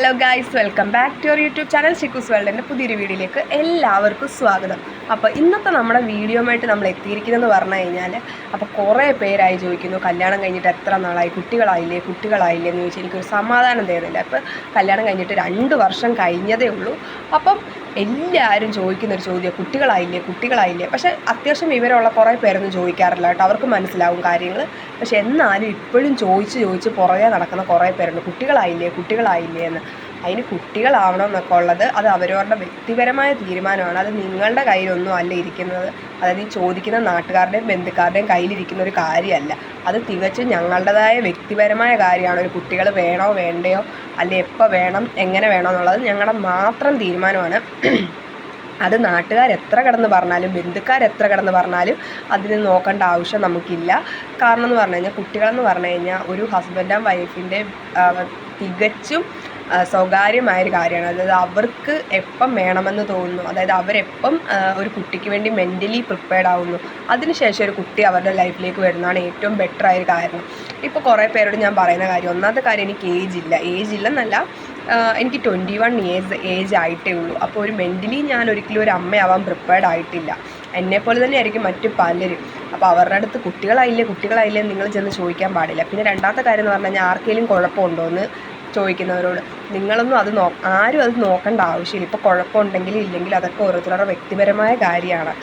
Hello guys welcome back to your YouTube channel ഷിക്കൂസ് വേൾഡിന്റെ പുതിയൊരു വീഡിയോയിലേക്ക് എല്ലാവർക്കും സ്വാഗതം. അപ്പോൾ ഇന്നത്തെ നമ്മുടെ വീഡിയോയുമായിട്ട് നമ്മൾ എത്തിയിരിക്കുന്നതെന്ന് പറഞ്ഞു കഴിഞ്ഞാൽ അപ്പോൾ കുറേ പേരായി ചോദിക്കുന്നു കല്യാണം കഴിഞ്ഞിട്ട് എത്ര നാളായി? കുട്ടികളായില്ലേ? കുട്ടികളായില്ലേ? എന്ന് ചോദിച്ചാൽ എനിക്കൊരു സമാധാനം തരുന്നില്ല. അപ്പോൾ കല്യാണം കഴിഞ്ഞിട്ട് രണ്ട് വർഷം കഴിഞ്ഞതേ ഉള്ളൂ. അപ്പം എല്ലാവരും ചോദിക്കുന്ന ഒരു ചോദ്യം കുട്ടികളായില്ലേ കുട്ടികളായില്ലേ? പക്ഷേ അത്യാവശ്യം വിവരമുള്ള കുറേ പേരൊന്നും ചോദിക്കാറില്ല കേട്ടോ. അവർക്ക് മനസ്സിലാവും കാര്യങ്ങൾ പക്ഷെ എന്നാലും ഇപ്പോഴും ചോദിച്ച് ചോദിച്ച് പുറകെ നടക്കുന്ന കുറേ പേരുണ്ട്. കുട്ടികളായില്ലേ കുട്ടികളായില്ലേ എന്ന്. അതിന് കുട്ടികളാവണം എന്നൊക്കെ ഉള്ളത് അത് അവരവരുടെ വ്യക്തിപരമായ തീരുമാനമാണ്. അത് നിങ്ങളുടെ കയ്യിലൊന്നും അല്ല ഇരിക്കുന്നത്. അതായത് ഈ ചോദിക്കുന്ന നാട്ടുകാരുടെയും ബന്ധുക്കാരുടെയും കയ്യിലിരിക്കുന്ന ഒരു കാര്യമല്ല. അത് തികച്ചും ഞങ്ങളുടേതായ വ്യക്തിപരമായ കാര്യമാണ്. ഒരു കുട്ടികൾ വേണോ വേണ്ടയോ അല്ലെ എപ്പോൾ വേണം എങ്ങനെ വേണോ എന്നുള്ളത് ഞങ്ങളുടെ മാത്രം തീരുമാനമാണ്. അത് നാട്ടുകാർ എത്ര കിടന്ന് പറഞ്ഞാലും ബന്ധുക്കാർ എത്ര കിടന്ന് പറഞ്ഞാലും അതിന് നോക്കേണ്ട ആവശ്യം നമുക്കില്ല. കാരണം എന്ന് പറഞ്ഞു കഴിഞ്ഞാൽ കുട്ടികളെന്ന് പറഞ്ഞു കഴിഞ്ഞാൽ ഒരു ഹസ്ബൻഡ് ആൻഡ് വൈഫിന്റെ തികച്ചും ആ, സ്വകാര്യമായൊരു കാര്യമാണ്. അതായത് അവർക്ക് എപ്പം വേണമെന്ന് തോന്നുന്നു. അതായത് അവരെപ്പം ഒരു കുട്ടിക്ക് വേണ്ടി മെന്റലി പ്രിപ്പയർഡ് ആവുന്നു. അതിനുശേഷം ഒരു കുട്ടി അവരുടെ ലൈഫിലേക്ക് വരുന്നതാണ് ഏറ്റവും ബെറ്റർ ആയൊരു കാരണം. ഇപ്പോൾ കുറേ പേരോട് ഞാൻ പറയുന്ന കാര്യം ഒന്നാമത്തെ കാര്യം എനിക്ക് ഏജ് ഇല്ല. ഏജ് ഇല്ലെന്നല്ല എനിക്ക് ട്വന്റി വൺ ഇയേഴ്സ് ഏജ് ആയിട്ടേ ഉള്ളൂ. അപ്പോൾ ഒരു മെന്റലി ഞാൻ ഒരിക്കലും ഒരു അമ്മയാവാൻ പ്രിപ്പയർഡ് ആയിട്ടില്ല. എന്നെപ്പോലെ തന്നെ ആയിരിക്കും മറ്റ് പലരും. അപ്പോൾ അവരുടെ അടുത്ത് കുട്ടികളായില്ലേ കുട്ടികളായില്ലേ നിങ്ങൾ ചെന്ന് ചോദിക്കാൻ പാടില്ല. പിന്നെ രണ്ടാമത്തെ കാര്യം എന്ന് പറഞ്ഞു കഴിഞ്ഞാൽ ആർക്കെങ്കിലും കുഴപ്പമുണ്ടോ എന്ന് ചോദിക്കുന്നവരോട്. നിങ്ങളൊന്നും അത് നോ ആരും അത് നോക്കേണ്ട ആവശ്യമില്ല. ഇപ്പോൾ കുഴപ്പമുണ്ടെങ്കിൽ ഇല്ലെങ്കിൽ അതൊക്കെ ഓരോരുത്തരുടെ വ്യക്തിപരമായ കാര്യമാണ്.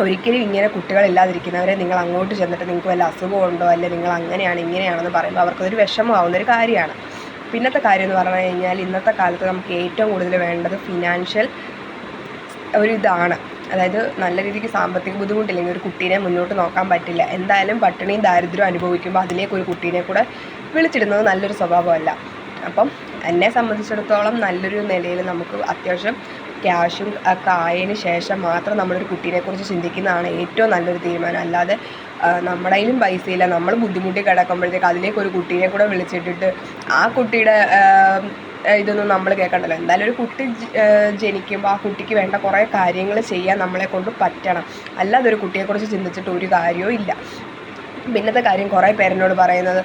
ഒരിക്കലും ഇങ്ങനെ കുട്ടികളില്ലാതിരിക്കുന്നവരെ നിങ്ങൾ അങ്ങോട്ട് ചെന്നിട്ട് നിങ്ങൾക്ക് വല്ല അസുഖമുണ്ടോ? അല്ലെ നിങ്ങൾ അങ്ങനെയാണ് ഇങ്ങനെയാണെന്ന് പറയുമ്പോൾ അവർക്കതൊരു വിഷമമാവുന്ന ഒരു കാര്യമാണ്. പിന്നത്തെ കാര്യം എന്ന് പറഞ്ഞു കഴിഞ്ഞാൽ ഇന്നത്തെ കാലത്ത് നമുക്ക് ഏറ്റവും കൂടുതൽ വേണ്ടത് ഫിനാൻഷ്യൽ ഒരു ഇതാണ്. അതായത് നല്ല രീതിക്ക് സാമ്പത്തിക ബുദ്ധിമുട്ടില്ലെങ്കിൽ ഒരു കുട്ടീനെ മുന്നോട്ട് നോക്കാൻ പറ്റില്ല. എന്തായാലും പട്ടിണിയും ദാരിദ്ര്യവും അനുഭവിക്കുമ്പോൾ അതിലേക്ക് ഒരു കുട്ടീനെ കൂടെ വിളിച്ചിടുന്നത് നല്ലൊരു സ്വഭാവമല്ല. അപ്പം എന്നെ സംബന്ധിച്ചിടത്തോളം നല്ലൊരു നിലയിൽ നമുക്ക് അത്യാവശ്യം ക്യാഷും ഒക്കെ ആയതിന് ശേഷം മാത്രം നമ്മളൊരു കുട്ടീനെക്കുറിച്ച് ചിന്തിക്കുന്നതാണ് ഏറ്റവും നല്ലൊരു തീരുമാനം. അല്ലാതെ നമ്മുടെ കയ്യിലും പൈസയില്ല. നമ്മൾ ബുദ്ധിമുട്ടി കിടക്കുമ്പോഴത്തേക്ക് അതിലേക്ക് ഒരു കുട്ടീനെ കൂടെ വിളിച്ചിട്ടിട്ട് ആ കുട്ടിയുടെ ഇതൊന്നും നമ്മൾ കേൾക്കണ്ടല്ലോ. എന്തായാലും ഒരു കുട്ടി ജനിക്കുമ്പോൾ ആ കുട്ടിക്ക് വേണ്ട കുറേ കാര്യങ്ങൾ ചെയ്യാൻ നമ്മളെ കൊണ്ട് പറ്റണം. അല്ലാതെ ഒരു കുട്ടിയെക്കുറിച്ച് ചിന്തിച്ചിട്ട് ഒരു കാര്യവും ഇല്ല. പിന്നത്തെ കാര്യം കുറേ പേരെന്നോട് പറയുന്നത്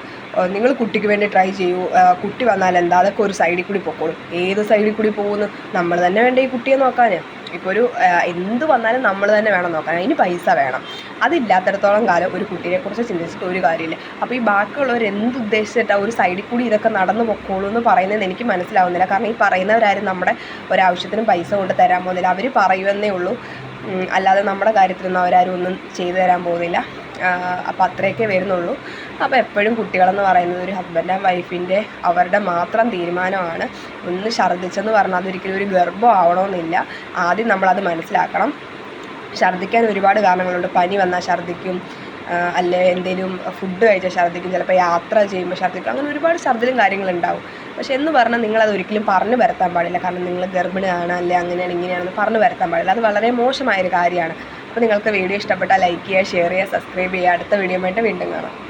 നിങ്ങൾ കുട്ടിക്ക് വേണ്ടി ട്രൈ ചെയ്യൂ. കുട്ടി വന്നാൽ എന്താ? അതൊക്കെ ഒരു സൈഡിൽ കൂടി പൊക്കോളും. ഏത് സൈഡിൽ കൂടി പോകുന്നു? നമ്മൾ തന്നെ വേണ്ട ഈ കുട്ടിയെ നോക്കാൻ ഇപ്പോൾ ഒരു എന്ത് വന്നാലും നമ്മൾ തന്നെ വേണം നോക്കാൻ. അതിന് പൈസ വേണം. അതില്ലാത്തടത്തോളം കാലം ഒരു കുട്ടിയെക്കുറിച്ച് ചിന്തിച്ചിട്ട് ഒരു കാര്യമില്ല. അപ്പോൾ ഈ ബാക്കിയുള്ളവർ എന്ത് ഉദ്ദേശിച്ചിട്ടാണ് ഒരു സൈഡിൽ കൂടി ഇതൊക്കെ നടന്നു പൊക്കോളൂ എന്ന് പറയുന്നത് എനിക്ക് മനസ്സിലാവുന്നില്ല. കാരണം ഈ പറയുന്നവരാരും നമ്മുടെ ഒരാവശ്യത്തിനും പൈസ കൊണ്ട് തരാൻ പോകുന്നില്ല. അവർ പറയുമെന്നേ ഉള്ളൂ. അല്ലാതെ നമ്മുടെ കാര്യത്തിലൊന്നും അവരാരും ഒന്നും ചെയ്തു തരാൻ പോകുന്നില്ല. അപ്പോൾ അത്രയൊക്കെ വരുന്നുള്ളൂ. അപ്പോൾ എപ്പോഴും കുട്ടികളെന്ന് പറയുന്നത് ഒരു ഹസ്ബൻഡ് ആൻഡ് വൈഫിന്റെ അവരുടെ മാത്രം തീരുമാനമാണ്. ഒന്ന് ഛർദ്ദിച്ചെന്ന് പറഞ്ഞാൽ അതൊരിക്കലും ഒരു ഗർഭം ആവണമെന്നില്ല. ആദ്യം നമ്മളത് മനസ്സിലാക്കണം. ഛർദ്ദിക്കാൻ ഒരുപാട് കാരണങ്ങളുണ്ട്. പനി വന്നാൽ ഛർദ്ദിക്കും. അല്ലെ എന്തെങ്കിലും ഫുഡ് കഴിച്ചാൽ ഛർദ്ദിക്കും. ചിലപ്പോൾ യാത്ര ചെയ്യുമ്പോൾ ഛർദ്ദിക്കും. അങ്ങനെ ഒരുപാട് ഛർദ്ദിലും കാര്യങ്ങളുണ്ടാവും. പക്ഷെ എന്ന് പറഞ്ഞാൽ നിങ്ങളത് ഒരിക്കലും പറഞ്ഞു വരുത്താൻ പാടില്ല. കാരണം നിങ്ങൾ ഗർഭിണിയാണ് അല്ലെ അങ്ങനെയാണ് ഇങ്ങനെയാണെന്ന് പറഞ്ഞു വരുത്താൻ പാടില്ല. അത് വളരെ മോശമായൊരു കാര്യമാണ്. അപ്പോൾ നിങ്ങൾക്ക് വീഡിയോ ഇഷ്ടപ്പെട്ടാൽ ലൈക്ക് ചെയ്യുക ഷെയർ ചെയ്യുക സബ്സ്ക്രൈബ് ചെയ്യുക. അടുത്ത വീഡിയോ വീണ്ടും കാണാം.